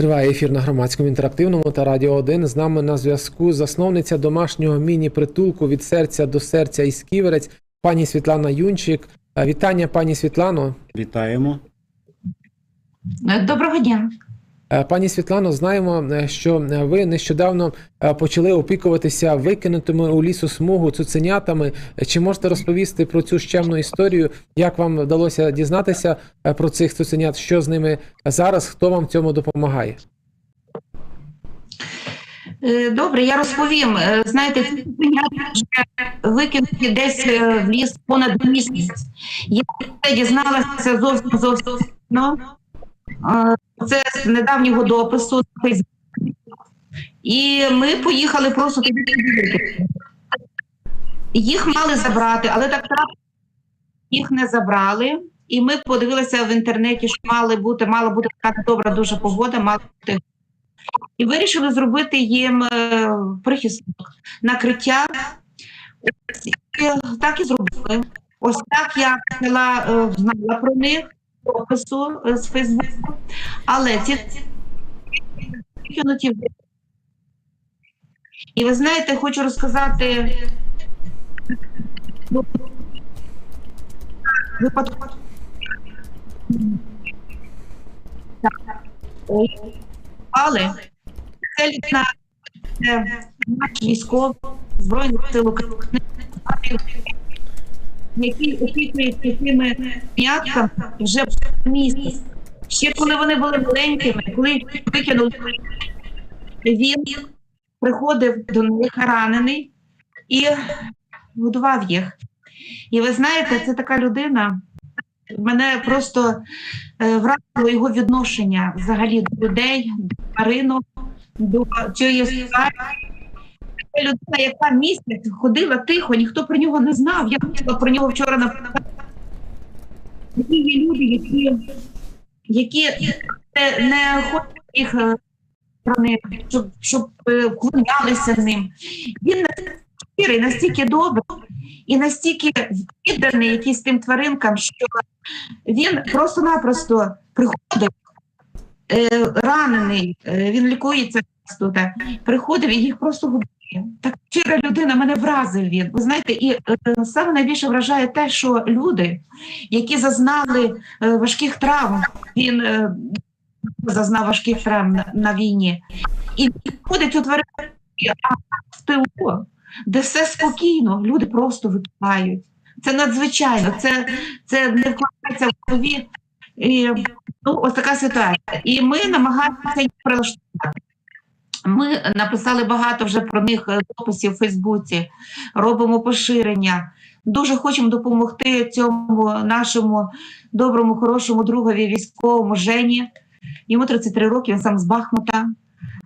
Триває ефір на громадському інтерактивному та радіо 1. З нами на зв'язку засновниця домашнього міні-притулку від серця до серця із Ківерець, пані Світлана Юнчик. Е, Вітання, пані Світлано. Вітаємо. Доброго дня. Е, Пані Світлано, знаємо, е, що е, ви нещодавно почали опікуватися викинутими у лісу смугу цуценятами. Чи можете розповісти про цю щемну історію? Як вам вдалося дізнатися про цих цуценят? Що з ними зараз? Хто вам цьому допомагає? Добре, я розповім. Знаєте, викинуті десь в ліс понад місяць. Я дізналася зовсім зовсім. Це з недавнього допису на Фейсбуці. І ми поїхали просто туди. Їх мали забрати, але так їх не забрали. І ми подивилися в інтернеті, що мали бути, мала бути така добра дуже погода, мала бути і вирішили зробити їм е, прихисток, накриття. І так і зробили. Ось так я е, знала про них опису е, з Фейсбуку, але ці викинуті. І ви знаєте, хочу розказати випадку. Але це це наш військовий збройних сил України, який опікується цими п'ятками вже місяць. Ще коли вони були маленькими, коли викинули, він приходив до них ранений і годував їх. І ви знаєте, це така людина. Мене просто е, вразило його відношення взагалі до людей, до тваринок, до цієї ситуації. Людина, яка місяць ходила тихо, ніхто про нього не знав. Я хотіла про нього вчора. Такі є люди, які, які не, не хочуть їх е, про них, щоб, щоб е, вклонялися ним. Він щирий, настільки добрий і настільки відданий якийсь тим тваринкам, що він просто-напросто приходив е, ранений, він лікується тут, приходив і їх просто губив. Так щира людина мене вразив він. Ви знаєте, і е, саме найбільше вражає те, що люди, які зазнали е, важких травм, він е, зазнав важких травм на, війні, і входить у тварину в тилу, де все спокійно, люди просто викидають. Це надзвичайно, це, це не вкладається в голові. І, ну, ось така ситуація. І ми намагаємося їх прилаштувати. Ми написали багато вже про них е, дописів у Фейсбуці, робимо поширення. Дуже хочемо допомогти цьому нашому доброму, хорошому другові військовому Жені. Йому 33 роки, він сам з Бахмута,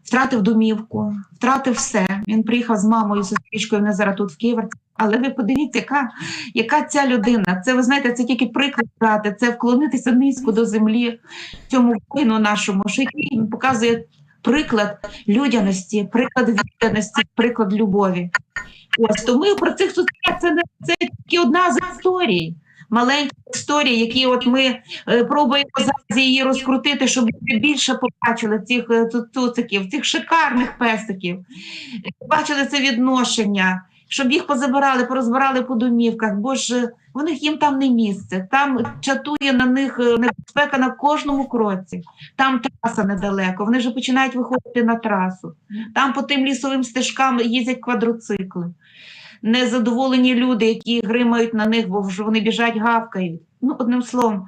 втратив домівку, втратив все. Він приїхав з мамою, сестричкою, вони зараз тут в Києві. Але ви подивіться, яка, яка ця людина. Це ви знаєте, це тільки приклад брати, це вклонитися низько до землі цьому воїну нашому, що він показує приклад людяності, приклад відданості, приклад любові. Ось тому про цих соціаль це не це тільки одна з історій. Маленькі історії, які от ми е, пробуємо зараз її розкрутити, щоб люди більше побачили цих е, цуциків, цих шикарних песиків, бачили це відношення, щоб їх позабирали, порозбирали по домівках, бо ж в них їм там не місце. Там чатує на них е, небезпека на кожному кроці. Там траса недалеко. Вони вже починають виходити на трасу. Там по тим лісовим стежкам їздять квадроцикли. Незадоволені люди, які гримають на них, бо вже вони біжать, гавкають. Ну, одним словом,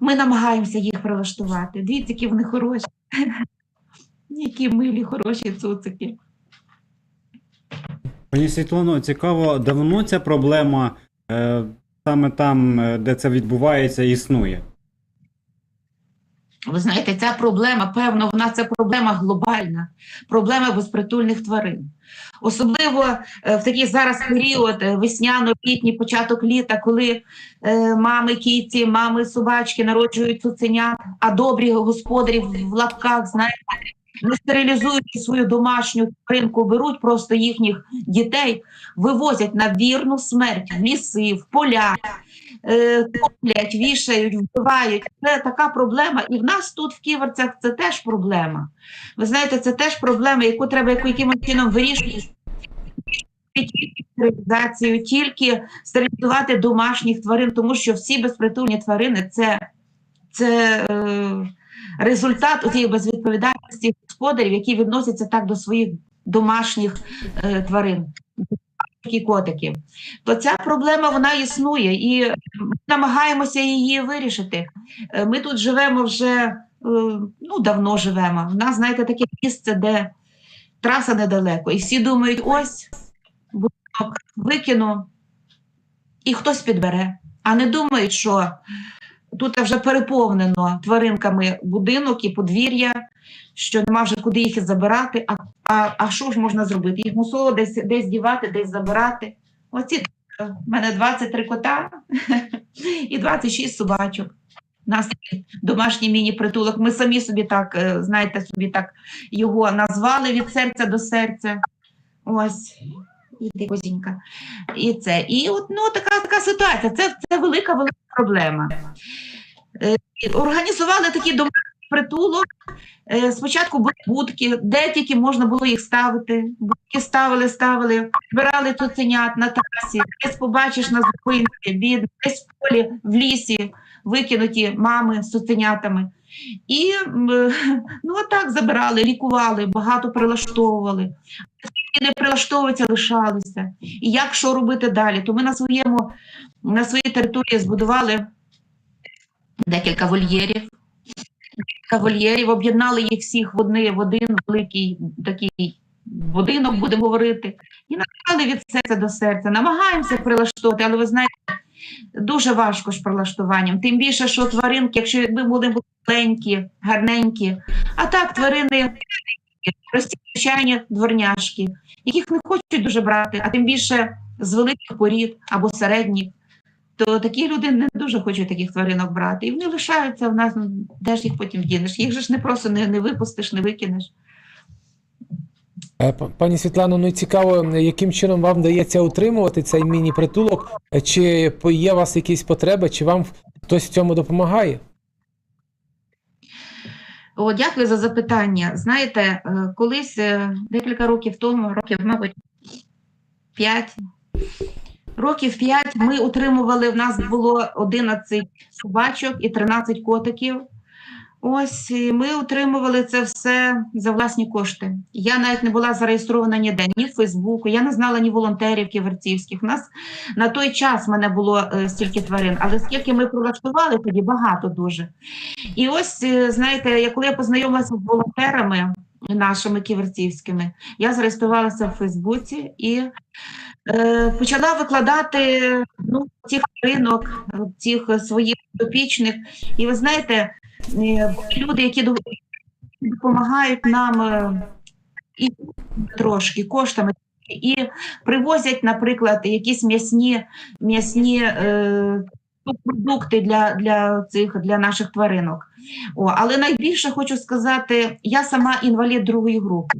ми намагаємося їх прилаштувати. Дивіться, які вони хороші. Які милі, хороші цуцики. Пані Світлано, цікаво, давно ця проблема е, саме там, е, де це відбувається, існує. Ви знаєте, ця проблема, певно, вона це проблема глобальна, проблема безпритульних тварин. Особливо е, в такий зараз період е, весняно-літній початок літа, коли е, мами кіці, мами собачки народжують цуценят, а добрі господарі в лапках, знаєте, не стерилізуючи свою домашню тваринку, беруть просто їхніх дітей, вивозять на вірну смерть в ліси, в поля, е, топлять, вішають, вбивають. Це така проблема. І в нас тут в Ківерцях це теж проблема. Ви знаєте, це теж проблема, яку треба якимось чином вирішувати. Тільки стерилізацію, тільки стерилізувати домашніх тварин, тому що всі безпритульні тварини це, це е, результат цієї безвідповідальності господарів, які відносяться так до своїх домашніх е, тварин, і котиків. То ця проблема вона існує, і ми намагаємося її вирішити. Е, Ми тут живемо вже е, ну, давно живемо. У нас, знаєте, таке місце, де траса недалеко, і всі думають, ось будинок викину, і хтось підбере. А не думають, що тут вже переповнено тваринками будинок і подвір'я, що нема вже куди їх забирати. А, а, а що ж можна зробити? Їх мусило десь, десь дівати, десь забирати. Оці е, в мене 23 кота і 26 собачок. У нас домашній міні-притулок. Ми самі собі так, е, знаєте, собі так його назвали від серця до серця. Ось. Іди, козінька. І це. І от ну, така, така ситуація. Це, це велика велика проблема. Е, Організували такий домашній притулок. Е, Спочатку були будки, де тільки можна було їх ставити. Будки ставили, ставили, збирали цуценят на трасі, десь побачиш на зупинці, бід, десь в полі, в лісі викинуті мами з цуценятами. І ну, так забирали, лікували, багато прилаштовували. Не прилаштовуються, лишалися. І як що робити далі? То ми на своєму на своїй території збудували декілька вольєрів. Декілька вольєрів, об'єднали їх всіх в, одни, в один великий такий будинок, будемо говорити, і назвали від серця до серця. Намагаємося прилаштовувати, але ви знаєте, дуже важко з прилаштуванням. Тим більше, що тваринки, якщо якби були маленькі, гарненькі, а так тварини прості звичайні дворняшки, яких не хочуть дуже брати, а тим більше з великих порід або середніх, то такі люди не дуже хочуть таких тваринок брати. І вони лишаються в нас, ну де ж їх потім дінеш? Їх же ж не просто не, не випустиш, не викинеш. Е, Пані Світлано, ну цікаво, яким чином вам вдається утримувати цей міні-притулок? Чи є у вас якісь потреби, чи вам хтось в цьому допомагає? О, дякую за запитання. Знаєте, е, колись е, декілька років тому, років, мабуть, 5, років 5 ми утримували, в нас було 11 собачок і 13 котиків. Ось і ми утримували це все за власні кошти. Я навіть не була зареєстрована ніде, ні в Фейсбуку, я не знала ні волонтерів ківерцівських. У нас на той час в мене було е, стільки тварин, але скільки ми прилаштували тоді, багато дуже. І ось, е, знаєте, я- коли я познайомилася з волонтерами нашими ківерцівськими, я зареєструвалася в Фейсбуці і е, почала викладати ну, цих ринок, цих своїх допічних. І ви знаєте, люди, які допомагають нам е, і трошки коштами. І привозять, наприклад, якісь м'ясні, м'ясні е, продукти для, для цих для наших тваринок. О, але найбільше хочу сказати, я сама інвалід другої групи.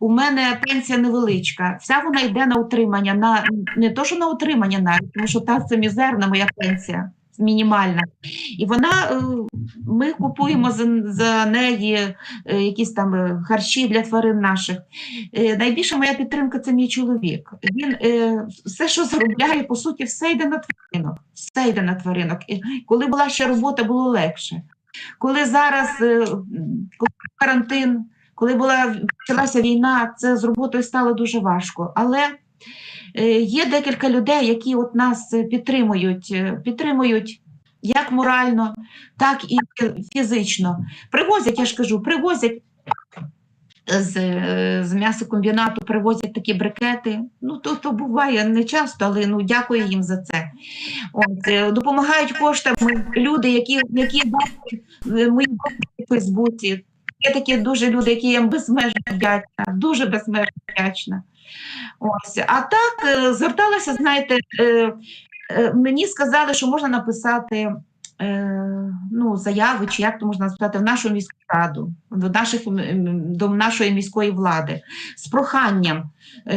У мене пенсія невеличка. Вся вона йде на утримання, на не то, що на утримання навіть, тому що так це мізерна моя пенсія, мінімальна. І вона е, ми купуємо за, за неї е, якісь там е, харчі для тварин наших. Найбільша моя підтримка це мій чоловік. Він все, що заробляє, по суті, все йде на тваринок. Все йде на тваринок. І коли була ще робота, було легше. Коли зараз коли карантин, коли була почалася війна, це з роботою стало дуже важко. Але є декілька людей, які от нас е, підтримують, е, підтримують як морально, так і фізично. Привозять, я ж кажу, привозять з, е, з м'ясокомбінату привозять такі брикети. Ну, то, то буває не часто, але ну, дякую їм за це. От, е, допомагають коштами люди, які, які бачать е, мої в Фейсбуці. Є такі дуже люди, які їм безмежно вдячна, дуже безмежно вдячна. Ось. А так е, зверталася, знаєте, е, е, мені сказали, що можна написати ну, заяви, чи як то можна написати, в нашу міську раду, до, наших, до нашої міської влади з проханням,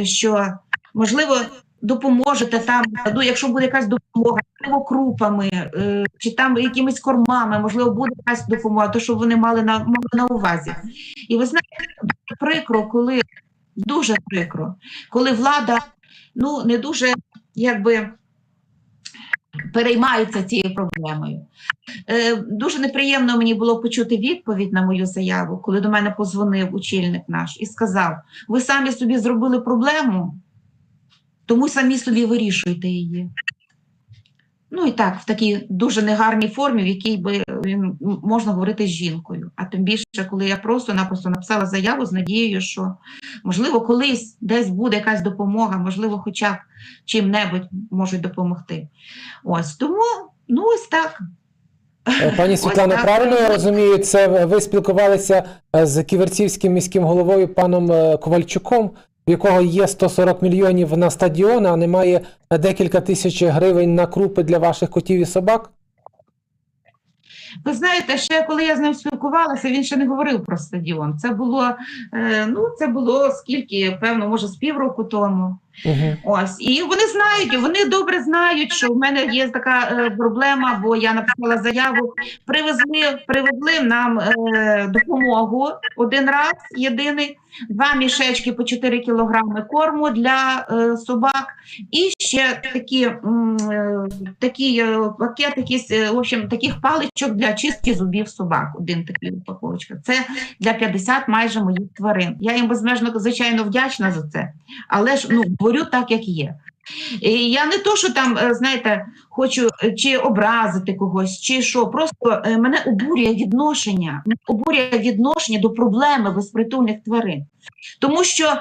що можливо допоможете там, ну, якщо буде якась допомога, можливо, крупами, чи там якимись кормами, можливо, буде якась допомога, то щоб вони мали на, мали на увазі. І ви знаєте, прикро, коли дуже прикро, коли влада ну, не дуже якби переймається цією проблемою. Е, дуже неприємно мені було почути відповідь на мою заяву, коли до мене позвонив очільник наш і сказав: ви самі собі зробили проблему, тому самі собі вирішуйте її. Ну і так, в такій дуже негарній формі, в якій би він можна говорити з жінкою. А тим більше, коли я просто-напросто написала заяву з надією, що можливо колись десь буде якась допомога, можливо, хоча б чим-небудь можуть допомогти. Ось тому, ну ось так. Е, Пані Ось Світлано, правильно я розумію, це ви спілкувалися е, з ківерцівським міським головою паном е, Ковальчуком, в якого є 140 мільйонів на стадіон, а немає декілька тисяч гривень на крупи для ваших котів і собак? Ви знаєте, ще коли я з ним спілкувалася, він ще не говорив про стадіон. Це було е, ну це було скільки, певно, може, з півроку тому. Угу. Ось і вони знають, вони добре знають, що в мене є така е, проблема, бо я написала заяву. Привезли, привезли нам е, допомогу один раз, єдиний, два мішечки по 4 кілограми корму для е, собак, і ще такі, е, такі е, пакет, якісь, е, в общем, таких паличок для чистки зубів собак. Один такий упаковочка. Це для 50 майже моїх тварин. Я їм безмежно звичайно вдячна за це. Але ж ну говорю так, як є. І я не то, що там, е, знаєте, хочу е, чи образити когось, чи що. Просто е, мене обурює відношення, обурює відношення до проблеми безпритульних тварин. Тому що,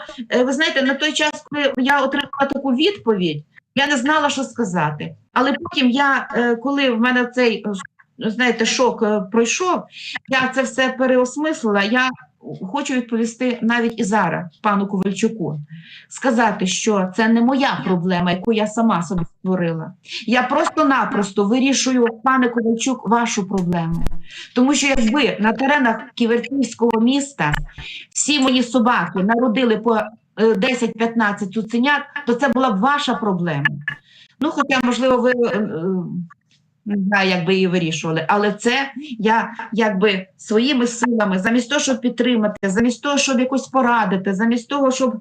ви знаєте, на той час, коли я отримала таку відповідь, я не знала, що сказати. Але потім я, коли в мене цей знаєте, шок пройшов, я це все переосмислила. Я хочу відповісти навіть і зараз пану Ковальчуку, сказати, що це не моя проблема, яку я сама собі створила. Я просто-напросто вирішую, пане Ковальчук, вашу проблему. Тому що якби на теренах Ківерцівського міста всі мої собаки народили по е, 10-15 цуценят, то це була б ваша проблема. Ну, хоча, можливо, ви е, е, не знаю, як би її вирішували, але це я якби своїми силами, замість того, щоб підтримати, замість того, щоб якось порадити, замість того, щоб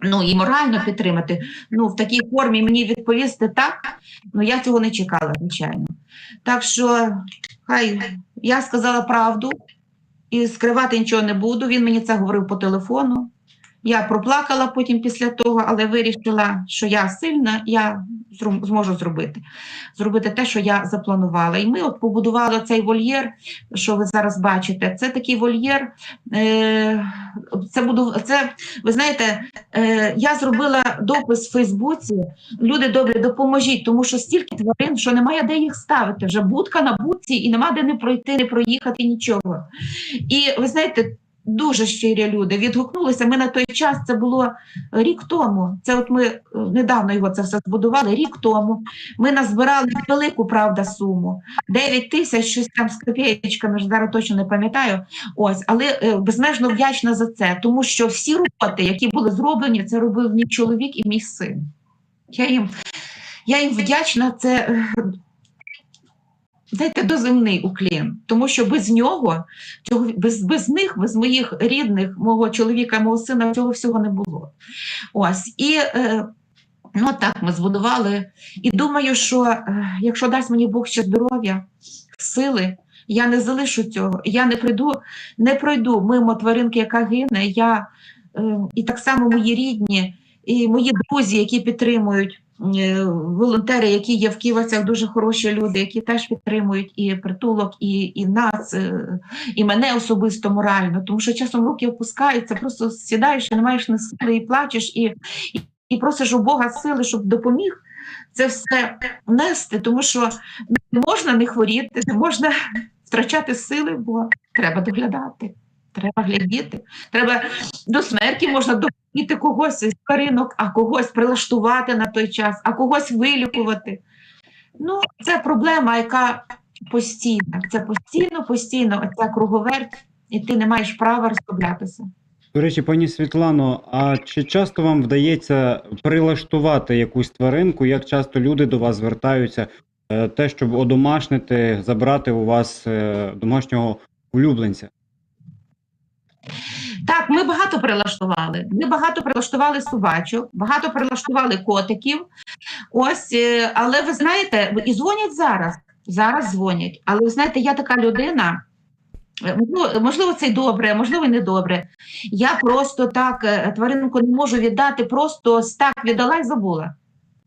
ну і морально підтримати, ну в такій формі мені відповісти так, ну я цього не чекала, звичайно. Так що хай я сказала правду і скривати нічого не буду. Він мені це говорив по телефону. Я проплакала потім після того, але вирішила, що я сильна, я зможу зробити. Зробити те, що я запланувала. І ми от побудували цей вольєр, що ви зараз бачите. Це такий вольєр. Е, це, буду, це, ви знаєте, е, я зробила допис в Фейсбуці. Люди добрі, допоможіть, тому що стільки тварин, що немає де їх ставити. Вже будка на будці і нема де не пройти, не проїхати нічого. І ви знаєте, дуже щирі люди відгукнулися. Ми на той час це було рік тому. Це от ми е, недавно його це все збудували. Рік тому ми назбирали велику правда суму 9 тисяч, щось там з копієчками, ж зараз точно не пам'ятаю. Ось, але е, безмежно вдячна за це, тому що всі роботи, які були зроблені, це робив мій чоловік і мій син. Я їм, я їм вдячна. Це е, знаєте, доземний уклін, тому що без нього, без, без них, без моїх рідних, мого чоловіка, мого сина, цього всього не було. Ось і е, ну так ми збудували. І думаю, що е, якщо дасть мені Бог ще здоров'я, сили, я не залишу цього. Я не прийду, не пройду мимо тваринки, яка гине. Я е, і так само мої рідні, і мої друзі, які підтримують. Е, Волонтери, які є в Ківерцях, дуже хороші люди, які теж підтримують і притулок, і, і нас, е, і мене особисто морально. Тому що часом руки опускаються, просто сідаєш і не маєш на сили, і плачеш, і, і, і просиш у Бога сили, щоб допоміг це все нести, тому що не можна не хворіти, не можна втрачати сили, бо треба доглядати. Треба глядіти. Треба до смерті можна допомогти когось із тваринок, а когось прилаштувати на той час, а когось вилікувати. Ну, це проблема, яка постійна. Це постійно, постійно оця круговерть, і ти не маєш права розслаблятися. До речі, пані Світлано, а чи часто вам вдається прилаштувати якусь тваринку? Як часто люди до вас звертаються, е, те, щоб одомашнити, забрати у вас е, домашнього улюбленця? Так, ми багато прилаштували. Ми багато прилаштували собачок, багато прилаштували котиків. Ось, е, але ви знаєте, і дзвонять зараз. Зараз дзвонять. Але ви знаєте, я така людина. е, Ну, можливо, це й добре, можливо, і не добре. Я просто так е, тваринку не можу віддати, просто так віддала і забула.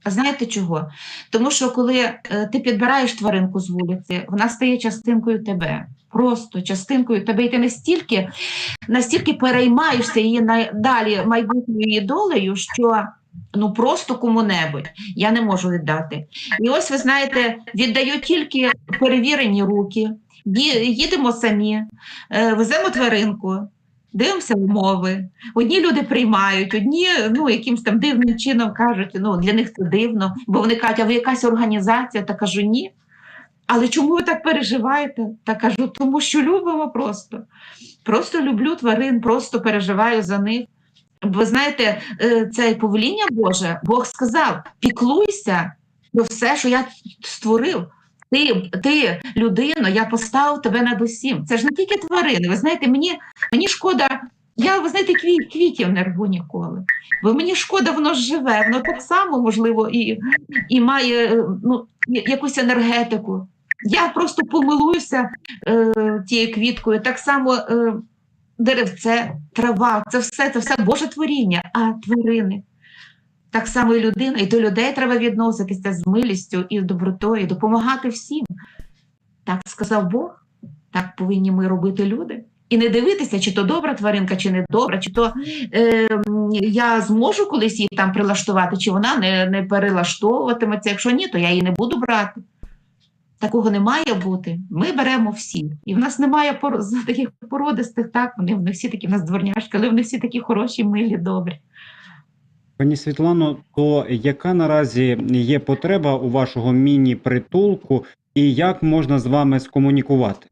А знаєте чого? Тому що коли е, ти підбираєш тваринку з вулиці, вона стає частинкою тебе. Просто частинкою тебе, і ти настільки настільки переймаєшся її далі майбутньою долею, що ну просто кому-небудь я не можу віддати. І ось ви знаєте, віддаю тільки перевірені руки, їдемо самі, е, веземо тваринку. Дивимося умови. Одні люди приймають, одні ну, якимось там дивним чином кажуть, ну для них це дивно, бо вони кажуть, а ви якась організація? Та кажу, ні. Але чому ви так переживаєте? Та кажу, тому що любимо просто. Просто люблю тварин, просто переживаю за них. Ви знаєте, е, це повеління Боже, Бог сказав: піклуйся про все, що я створив. Ти, ти людино, я поставив тебе над усім. Це ж не тільки тварини. Ви знаєте, мені, мені шкода, я ви знаєте, квіт, квітів не рву ніколи. Бо мені шкода, воно живе, воно так само, можливо, і, і має ну, якусь енергетику. Я просто помилуюся е, тією квіткою. Так само е, деревце, трава, це все, це все Боже творіння, а тварини. Так само і людина, і до людей треба відноситися з милістю і добротою, допомагати всім. Так сказав Бог, так повинні ми робити люди. І не дивитися, чи то добра тваринка, чи не добра, чи то е, я зможу колись її там прилаштувати, чи вона не, не перелаштовуватиметься. Якщо ні, то я її не буду брати. Такого не має бути. Ми беремо всі. І в нас немає пор... таких породистих, так, вони, вони всі такі в нас дворняшки, але вони всі такі хороші, милі, добрі. Пані Світлано, то яка наразі є потреба у вашого міні-притулку і як можна з вами скомунікувати?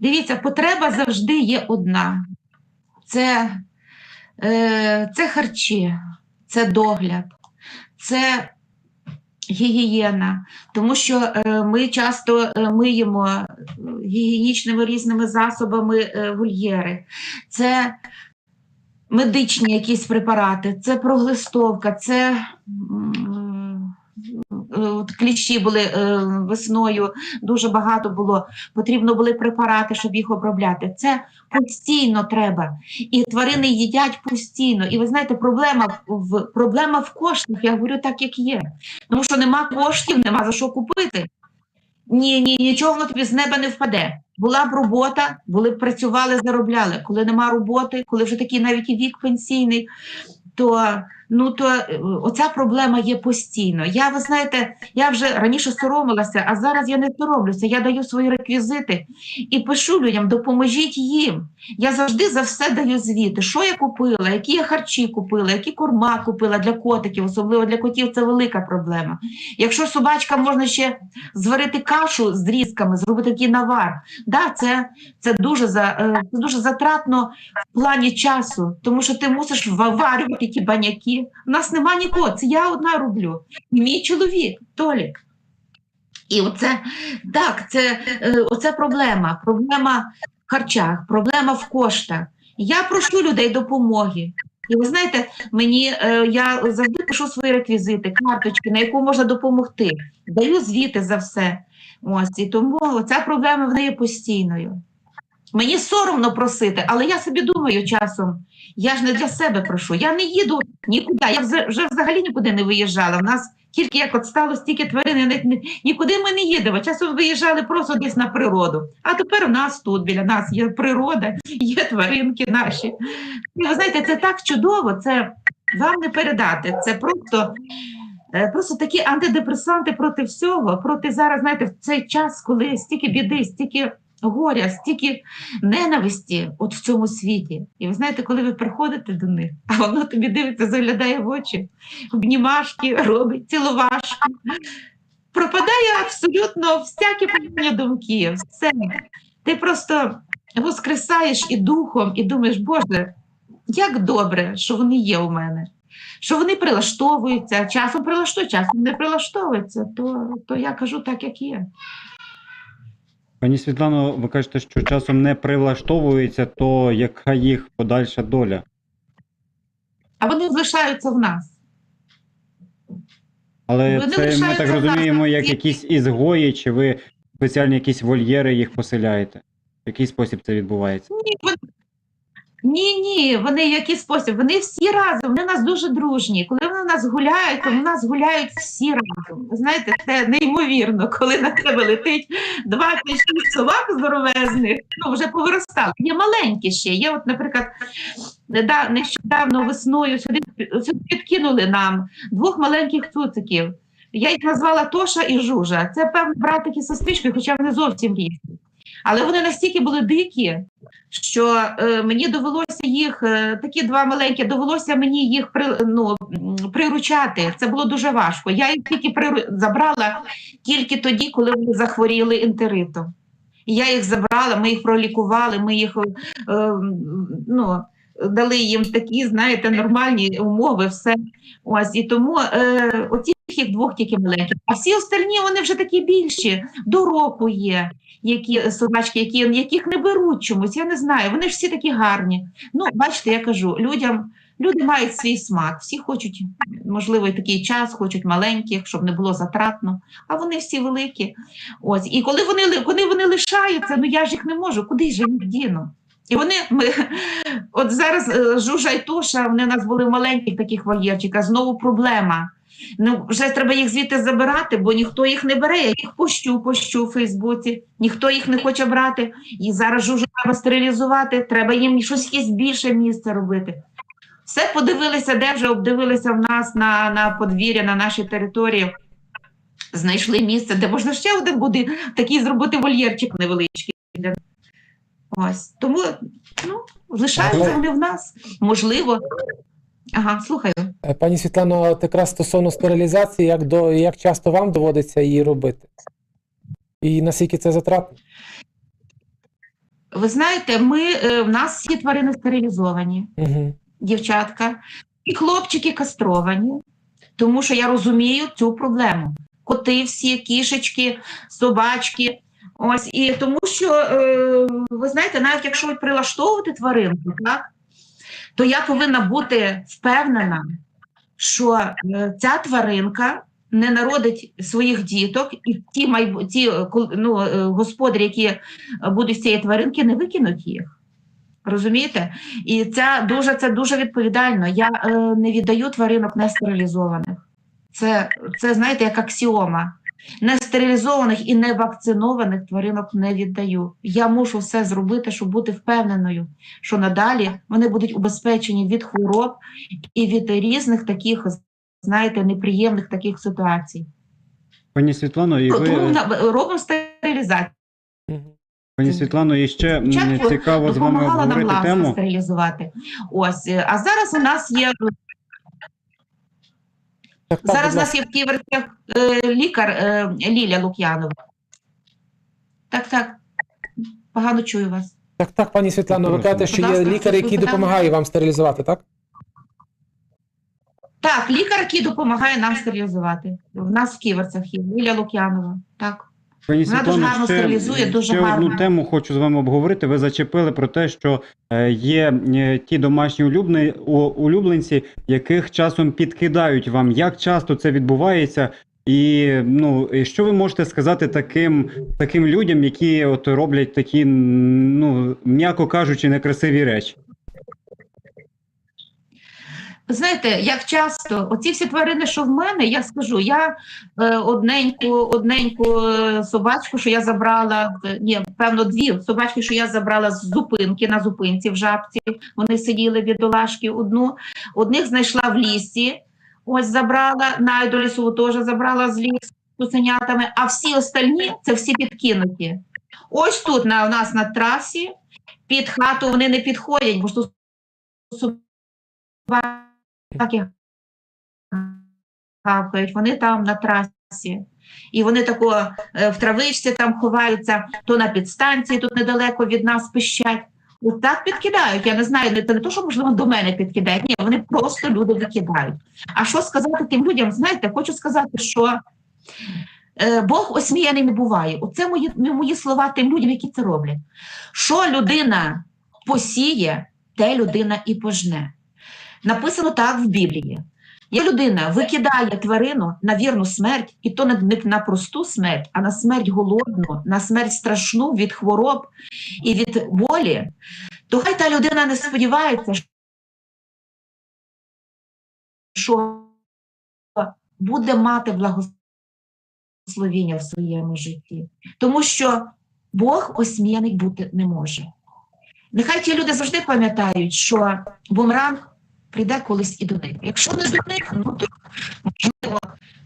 Дивіться, потреба завжди є одна: це, е, це харчі, це догляд, це гігієна. Тому що е, ми часто е, миємо гігієнічними різними засобами е, вольєри. Це медичні якісь препарати, це проглистовка, це. е, От кліщі були е, весною, дуже багато було потрібно були препарати, щоб їх обробляти. Це постійно треба. І тварини їдять постійно. І ви знаєте, проблема в проблема в коштах. Я говорю так, як є. Тому що нема коштів, нема за що купити. Ні, ні, нічого воно тобі з неба не впаде. Була б робота, були б працювали, заробляли. Коли нема роботи, коли вже такий навіть і вік пенсійний, то ну то е, оця проблема є постійно. Я, ви знаєте, я вже раніше соромилася, а зараз я не соромлюся. Я даю свої реквізити і пишу людям, допоможіть їм. Я завжди за все даю звіти, що я купила, які я харчі купила, які корма купила для котиків, особливо для котів це велика проблема. Якщо собачкам можна ще зварити кашу з різками, зробити такий навар, да, це, це, дуже за, е, це дуже затратно в плані часу, тому що ти мусиш виварювати ті баняки. У нас нема нікого, це я одна роблю. І мій чоловік, Толік. І оце так, це е, оце проблема. Проблема в харчах, проблема в коштах. Я прошу людей допомоги. І ви знаєте, мені е, я завжди пишу свої реквізити, карточки, на яку можна допомогти. Даю звіти за все. Ось і тому ця проблема в неї постійною. Мені соромно просити, але я собі думаю часом, я ж не для себе прошу. Я не їду нікуди. Я вже, взагалі нікуди не виїжджала. У нас тільки як от стало стільки тварин, нікуди ми не їдемо. Часом виїжджали просто десь на природу. А тепер у нас тут біля нас є природа, є тваринки наші. І ви знаєте, це так чудово, це вам не передати. Це просто. е, Просто такі антидепресанти проти всього, проти зараз, знаєте, в цей час, коли стільки біди, стільки горя, стільки ненависті от в цьому світі. І ви знаєте, коли ви приходите до них, а воно тобі дивиться, заглядає в очі, обнімашки робить, цілувашки. Пропадає абсолютно всякі погані думки, все. Ти просто воскресаєш і духом, і думаєш, Боже, як добре, що вони є у мене. Що вони прилаштовуються, часом прилаштовують, часом не прилаштовуються, то, то я кажу так, як є. Пані Світлано, ви кажете, що часом не прилаштовується, то яка їх подальша доля? А вони залишаються в нас. Але Вони це ми так розуміємо, як і- якісь ізгої, чи ви спеціальні якісь вольєри їх поселяєте? В який спосіб це відбувається? Ні, вони... ні, ні, вони в спосіб? Вони всі разом, вони у нас дуже дружні. Коли вони у нас гуляють, то у нас гуляють всі разом. Знаєте, це неймовірно, коли на тебе летить 26 собак здоровезних, ну вже повиростали. Є маленькі ще. Є, от, наприклад, нещодавно весною сюди, сюди підкинули нам двох маленьких цуциків. Я їх назвала Тоша і Жужа. Це певно братики сестрички, хоча вони зовсім різні. Але вони настільки були дикі, що е, мені довелося їх, е, такі два маленькі, довелося мені їх при, ну, приручати. Це було дуже важко. Я їх тільки приру... забрала тільки тоді, коли вони захворіли ентеритом. І я їх забрала, ми їх пролікували, ми їх е, ну, дали їм такі, знаєте, нормальні умови, все. Ось, і тому е, оці їх двох тільки маленьких. А всі остальні вони вже такі більші, до року є які собачки, які, яких не беруть чомусь, я не знаю. Вони ж всі такі гарні. Ну, бачите, я кажу, людям, люди мають свій смак, всі хочуть, можливо, і такий час, хочуть маленьких, щоб не було затратно, а вони всі великі. Ось. І коли вони, коли вони лишаються, ну я ж їх не можу, куди ж я їх діну? І вони, ми, от зараз е, Жужа і Тоша, вони у нас були маленьких таких вольєрчиках, знову проблема. Ну, вже треба їх звідти забирати, бо ніхто їх не бере. Я їх пощу, пощу в Фейсбуці, ніхто їх не хоче брати. І зараз жужу треба стерилізувати, треба їм щось якесь більше місце робити. Все подивилися, де вже обдивилися в нас на, на подвір'я, на нашій території. Знайшли місце, де можна ще один буде такий зробити вольєрчик невеличкий. Ось. Тому ну, лишаються вони в нас. Можливо. Ага, слухаю. Е, Пані Світлано, от якраз стосовно стерилізації, як, до, як часто вам доводиться її робити? І наскільки це затратно? Ви знаєте, ми, е, в нас всі тварини стерилізовані, Угу. дівчатка, і хлопчики кастровані, тому що я розумію цю проблему. Коти всі, кішечки, собачки. Ось і тому, що е, ви знаєте, навіть якщо прилаштовувати тваринку, так, то я повинна бути впевнена, що е, ця тваринка не народить своїх діток, і ті майбу... ті, е, ну, е, господарі, які будуть з цієї тваринки, не викинуть їх. Розумієте? І це дуже, це дуже відповідально. Я е, не віддаю тваринок нестерилізованих. Це, це, знаєте, як аксіома. Нестерилізованих і невакцинованих тваринок не віддаю. Я мушу все зробити, щоб бути впевненою, що надалі вони будуть убезпечені від хвороб і від різних таких, знаєте, неприємних таких ситуацій. Пані Світлано, і ви, робимо стерилізацію. пані Світлано, і ще Спочатку цікаво з вами обговорити тему. стерилізувати. Ось, е, а зараз у нас є зараз у нас є в Ківерцях е, лікар е, Ліля Лук'янова. Так, так. Погано чую вас. Так, так, пані Світлано, ви кажете, що є лікар, який допомагає вам стерилізувати, так? Так, лікар, який допомагає нам стерилізувати. У нас в Ківерцях є Ліля Лук'янова. Так. Пані Вона дуже гарно ще, стерилізує, дуже ще гарно. одну тему хочу з вами обговорити. Ви зачепили про те, що е, є е, ті домашні улюблені, улюбленці, яких часом підкидають вам. Як часто це відбувається? І ну і що ви можете сказати таким, таким людям, які от роблять такі, ну м'яко кажучи, некрасиві речі? Знаєте, як часто оці всі тварини, що в мене, я скажу, я е, одненьку, одненьку е, собачку, що я забрала, е, ні, певно, дві собачки, що я забрала з зупинки на зупинці в жабці. Вони сиділи бідолашки одну. Одних знайшла в лісі, ось забрала, найду теж забрала з лісу цуценятами, а всі остальні це всі підкинуті. Ось тут на, у нас на трасі, під хату вони не підходять, бо ж гавкають, вони там на трасі. І вони тако е, в травичці там ховаються, то на підстанції тут недалеко від нас пищать. От так підкидають. Я не знаю, це не то, що можливо до мене підкидають. Ні, вони просто люди викидають. А що сказати тим людям? Знаєте, хочу сказати, що е, Бог осміяний не буває. Оце мої, мої слова тим людям, які це роблять. Що людина посіє, те людина і пожне. Написано так в Біблії. Як людина викидає тварину на вірну смерть, і то не на просту смерть, а на смерть голодну, на смерть страшну від хвороб і від болі, то хай та людина не сподівається, що буде мати благословіння в своєму житті. Тому що Бог осміяний бути не може. Нехай ті люди завжди пам'ятають, що бумеранг прийде колись і до них. Якщо не до них, ну то можливо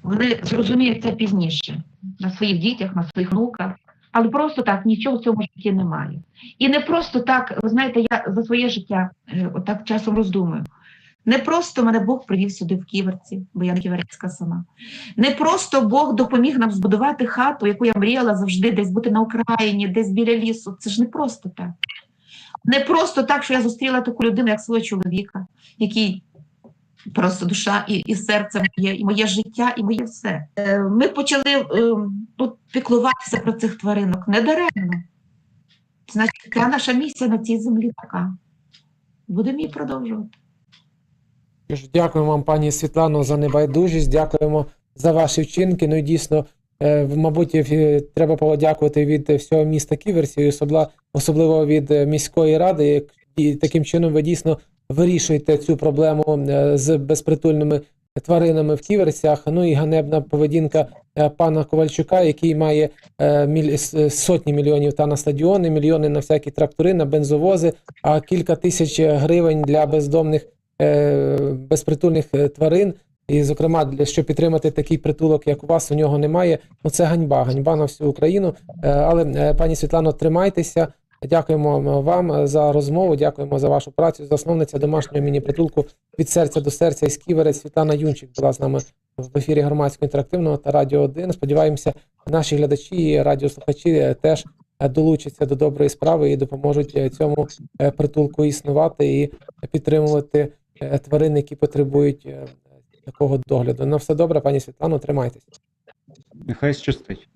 вони зрозуміють це пізніше на своїх дітях, на своїх внуках. Але просто так нічого в цьому житті немає. І не просто так, ви знаєте, я за своє життя е, отак часом роздумую. Не просто мене Бог привів сюди в Ківерці, бо я не ківерецька сама. Не просто Бог допоміг нам збудувати хату, яку я мріяла завжди, десь бути на Україні, десь біля лісу. Це ж не просто так. Не просто так, що я зустріла таку людину, як свого чоловіка, який просто душа і, і серце моє, і моє життя, і моє все. Е, Ми почали е, тут піклуватися про цих тваринок недаремно. Значить, ця наша місія на цій землі така. Будемо її продовжувати. Дякуємо вам, пані Світлано, за небайдужість. Дякуємо за ваші вчинки. Ну і дійсно, е, мабуть, е, треба подякувати від всього міста Ківерсі, особливо від е, міської ради. І таким чином ви дійсно вирішуєте цю проблему е, з безпритульними тваринами в Ківерсях. Ну і ганебна поведінка е, пана Ковальчука, який має е, сотні мільйонів та на стадіони, мільйони на всякі трактори, на бензовози, а кілька тисяч гривень для бездомних е, безпритульних е, тварин. І, зокрема, для щоб підтримати такий притулок, як у вас, у нього немає. Ну це ганьба, ганьба на всю Україну. Е, Але е, пані Світлано, тримайтеся. Дякуємо вам е, за розмову. Дякуємо за вашу працю. Засновниця домашнього міні-притулку від серця до серця із Ківерець Світлана Юнчик була з нами в ефірі громадського інтерактивного та радіо 1. Сподіваємося, наші глядачі і радіослухачі теж долучаться до доброї справи і допоможуть цьому притулку існувати і підтримувати тварин, які потребують такого догляду. На все добре, пані Світлано, тримайтеся. Нехай щастить.